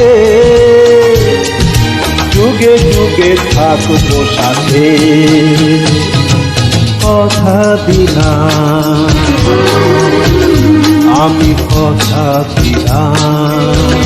রাতে যুগে যুগে থাকব সাথে। কথা দিলাম আমি কথা দিলাম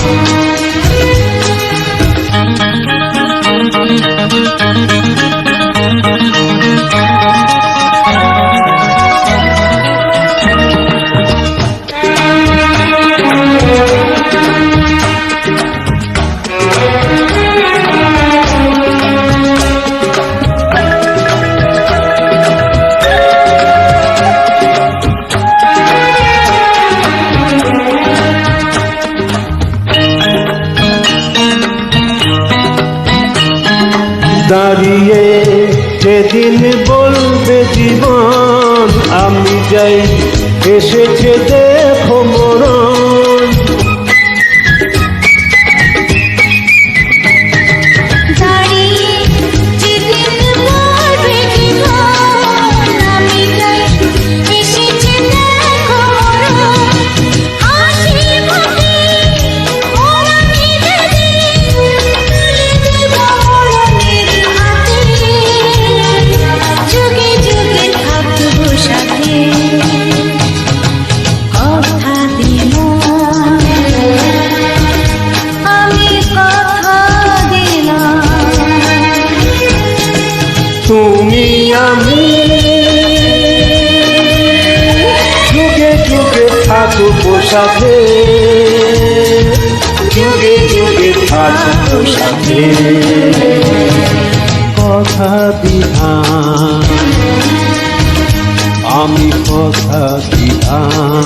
দাঁড়িয়ে সেদিন বলবে জীবন আমি যাই এসেছে দেখো তুমি আমি। যুগে যুগে থাকব সাথে যুগে যুগে থাকব সাথে কথা দিলাম আমি কথা দিলাম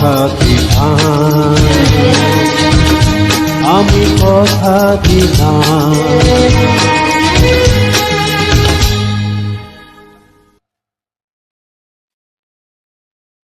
থাকি আমি কথা দিলাম।